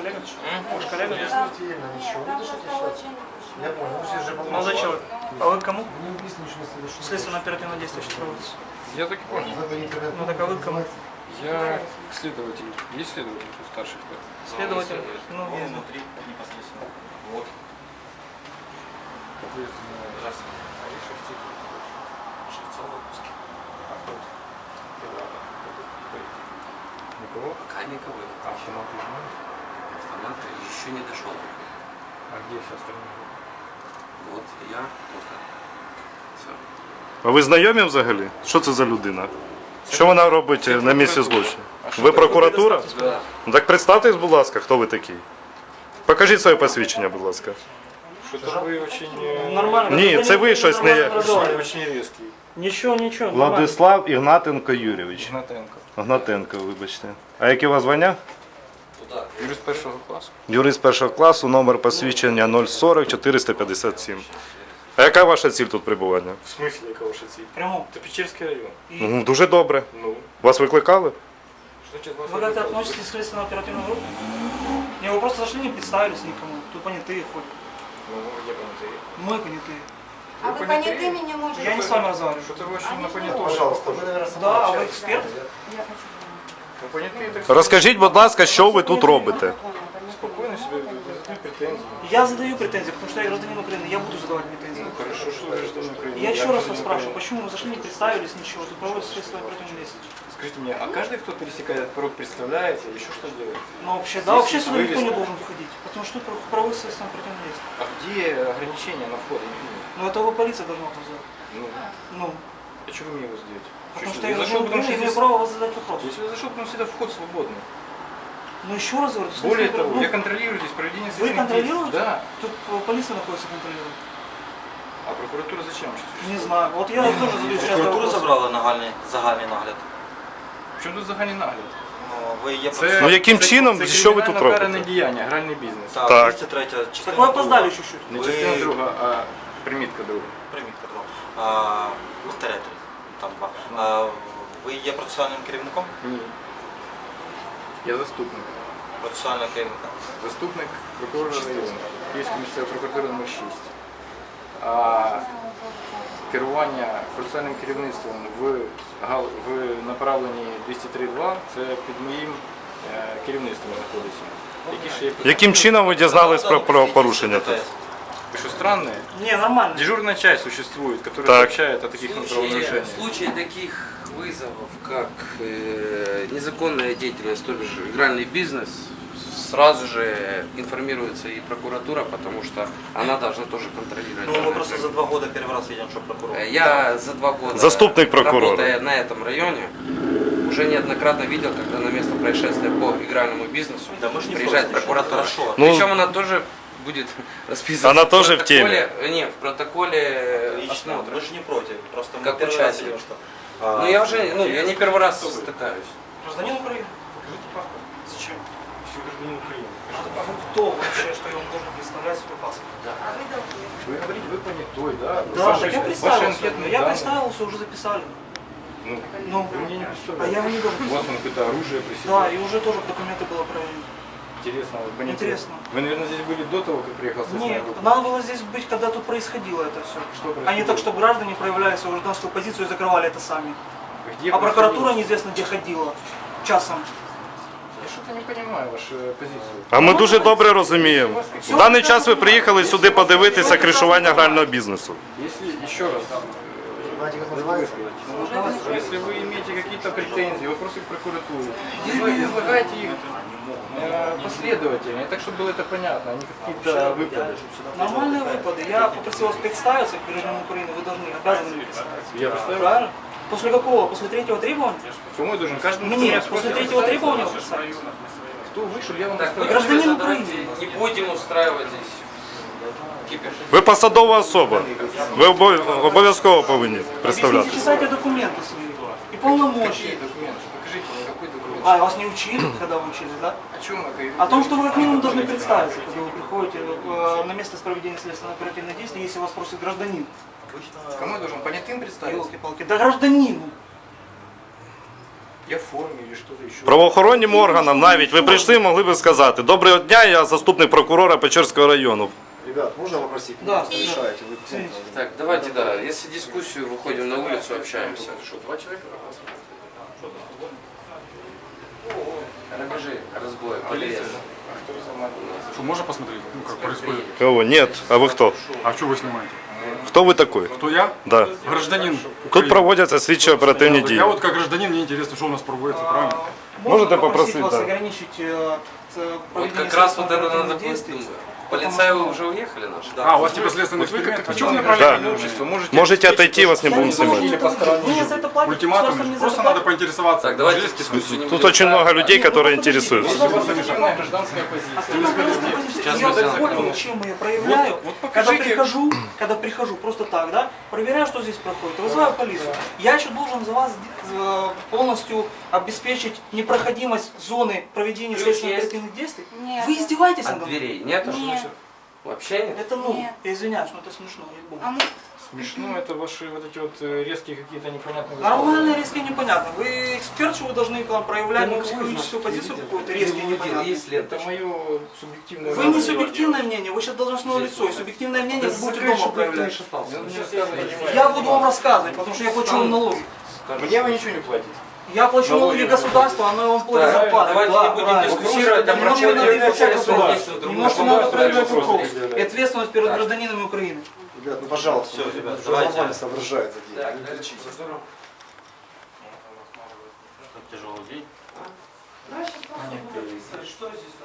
это сейчас? очень... Я понял, ну здесь же Молодой человек. А вы к кому? Не убийство, ничего не совершено. Следственно оперативное действие сейчас проводится. Я так и понял. Ну так а вы к кому? Я следователь. Есть следователь тут старший кто? Следователь. Ну, Он есть. внутри непосредственно. Вот. Соответственно, Здравствуйте. а и Шевчук. Шевцов в отпуске. А кто? Никого? Пока никого. А автомат ты знаешь? Автомат еще не дошел. А где все остальные? Вот я, вот так. Все. А ви знайомі взагалі? Що це за людина? Що вона робить е, на місці злочину? що Ви таке? прокуратура? Да. Ну так представтесь, будь ласка, хто ви такий. Покажіть своє посвідчення, будь ласка. Что-то вы очень... э, Нормально. Ні, Гражданин це ви щось не є. нормально Очень, разговаривает. очень резкий. Нічого, нічого. нормально. Владислав Ігнатенко Юрійович. Гнатенко. Гнатенко, вибачте. А яке у вас звання? Туда. Юрист першого класу. Юрист першого класу, номер посвідчення 040 457. А яка ваша ціль тут перебування? В смысле, яка ваша ціль? Прямо. Это Печерский район. Ну, дуже добре. Ну, Вас викликали? что сейчас вас Вы как-то вызвали? относитесь к следственной оперативной группе? Не, вы просто зашли, не представились никому. Тут понятые ходят. Ну, я понятый. Мы понятые. А вы понятыми не можете? Я не с вами разговариваю. Что-то вы очень Они на же понятого. Пожалуйста, вы, наверное, сама Да, а вы общаетесь. эксперт? Я хочу Ну, понятые, так Розкажіть, будь ласка, що ви тут робите? спокойно себе претензий. Я задаю претензии, потому что я гражданин Украины, я буду задавать претензии. Ну, хорошо, что вы гражданин Украины. Я еще раз вас спрашиваю, почему вы зашли, не представились, ничего, тут проводится следственное оперативное действие. Скажите мне, а каждый, кто пересекает порог, представляется, еще что делает? Ну вообще, да, вообще сюда никто не должен входить, потому что тут следственное оперативное действие. А где ограничения на вход? Я не видел. Но это вы полиция должна указать. Ну, Ну, а что вы мне его задаете? потому Чё, что я я зашел, зашел, потому что я имею здесь... право вас задать вопрос. Если я зашел, потому что всегда вход свободный. Ну еще раз говорю, Более следственное того, оперативное- я контролирую здесь проведение Вы следственных контролируете? действий. Да. Тут э, полиция находится контролирует. А прокуратура зачем вообще Не существует? знаю. Вот я тоже задаю сейчас Прокуратура вопрос. забрала нагальний, загальний нагляд. В чому тут загальний нагляд? Ну, ви є Це, Ну, яким це- чином, це що ви тут кримінально каране робите? діяння, гральний бізнес. Так, Так. 203 частина. Так вы опоздали друга. чуть-чуть. Не Ви- частина друга, а примітка друга. Примітка друга. А, ну, третя. Там два. А, ви є процесуальним керівником? Ні. Я заступник. Процесуального керівника. Заступник прокурора району. Київської місцевої прокуратури номер 6. А керування процесуальним керівництвом в, гал- в направленні 203.2 це під моїм е, керівництвом знаходиться. Які ще є Яким чином ви дізнались про правопорушення тут? Ви що странне? Не, нормально. Дежурная часть существует, которая Так. сообщает о таких В случае, правонарушениях. в случае таких вызовов, как э, незаконная деятельность, то бишь игральный бизнес, сразу же информируется и прокуратура, потому что она должна тоже контролировать. Ну, данное просто за два года первый раз видим, что прокурор. Э, Я за два года Заступник прокурора. работая на этом районе, уже неоднократно видел, когда на место происшествия по игральному бизнесу Да мы ж не приезжает против, прокуратура. хорошо. Ну, Причем она тоже будет расписываться Она в тоже в протоколе- Не, в протоколе Лично, осмотра. мы же не против. Просто мы Как первый раз что... а, Ну я уже, ну я не первый раз стыкаюсь. Гражданин Украины? Покажите паспорт. Зачем? Все гражданин Украины. А вы кто вообще, что я вам должен представлять свой паспорт? А вы должны. Вы говорите, вы понятой, да? Да, так я представился. анкетные Я представился, уже записали. Ну, Ну, вы мне не а я вам не У должен. вас там какое-то оружие при себе. Да, и уже тоже документы было проверено. Интересно, вот понятие. Интересно. Вы, наверное, здесь были до того, как приехал следственная Нет, группа? надо было здесь быть, когда тут происходило это все. Что А не происходило? так, что граждане проявляли свою гражданскую позицию и закрывали это сами. Где А прокуратура происходило? неизвестно где ходила. Часом. Я что-то не понимаю вашу позицию. А ми дуже добре розуміємо. В даний час ви приїхали сюди подивитися кришування грального бізнесу. Если еще раз, э, Как называется? Ну, если вы имеете какие-то претензии, вопросы к прокуратуре, изла- излагайте их э, последовательно, так, чтобы было это понятно, а не какие-то выпады. Нормальные выпады. Я попросил вас представиться к гражданину Украины, вы должны, обязаны представиться. Я представил. Правильно? После какого? После третьего требования? Почему я должен каждому кто Мне после третьего требования кто вы, чтобы я вам Так? Гражданин Украины. не будем устраивать здесь. Ви посадова особа. Ви обов- обов'язково повинні Объясните, представлятися. читайте документы свои. И Какие полномочия. документы? Покажите мне, какой документ? А, вас не учили, когда вы учились, да? О чем это? О том, что вы как минимум должны представиться, когда вы приходите э, на место проведения следственного оперативного действия, если вас просит гражданин. Кому я должен понятым представиться? Елки-палки. Да гражданину. Я в форме или что-то еще. Правоохоронним органам навіть ви прийшли, могли би сказати: Доброго дня, я заступник прокурора Печерського району. Ребят, можно попросить? Да, Вы да. решаете. Вы Извините. Так, давайте, да, если дискуссию, выходим на улицу, общаемся. Что, два человека? Рабежи, разбой, Полиция. полиция. А кто разговаривает? Что, можно посмотреть, ну, как происходит? Кого? Нет. А ви хто? А что вы снимаете? Хто ви такий? Кто я? Да. Гражданин Тут Украины. проводяться слідчі оперативні дії. Я вот как гражданин, мне интересно, что у нас проводится, правильно? Можете попросить попросить, вас да. ограничить э, с- Вот проведение как раз вот это следственных надо действий? будет. Полицаи уже уехали наши? А, у вас типа следственный эксперимент? А что вы Да. направляете? Общество, можете... Можете отойти, вас не будем снимать. Ультиматум? Просто надо поинтересоваться. Так, давайте дискуссию Тут очень много людей, которые интересуются. Позиция. Сейчас Я закон. чем я проявляю. Вот- вот когда прихожу, когда прихожу просто так, да, проверяю, что здесь проходит, вызываю полицию. Я еще должен за вас э, полностью обеспечить непроходимость зоны проведения следственных действий. Нет. Вы издеваетесь От дверей нет? Нет. Вообще нет? Это ну, Нет. я извиняюсь, но это смешно. я А думаю. мы Смешно, это ваши вот эти вот э, резкие какие-то непонятные Нормально, резко и непонятно. Вы эксперт, что вы должны к нам проявлять ну, психологическую позицию какую-то непонятно. Есть Это мое субъективное Вы не субъективное мнение, вы сейчас должностное лицо, и субъективное мнение вы будете дома проявлять. Я буду вам рассказывать, потому что я плачу вам налоги. Мне вы ничего не платите. Я плачу налоги государству, оно вам платит Так, зарплату. давайте Да, не будем правильно. дискуссировать, а Немножко надо государство. друг Немножко надо проявлять Вопрос. руководство и ответственность перед гражданинами Украины. Ребят, ну пожалуйста. Всё, ребят, уже давайте. нормально соображает за деньги. Так, Не кричите. Тяжелый день. Проще просто.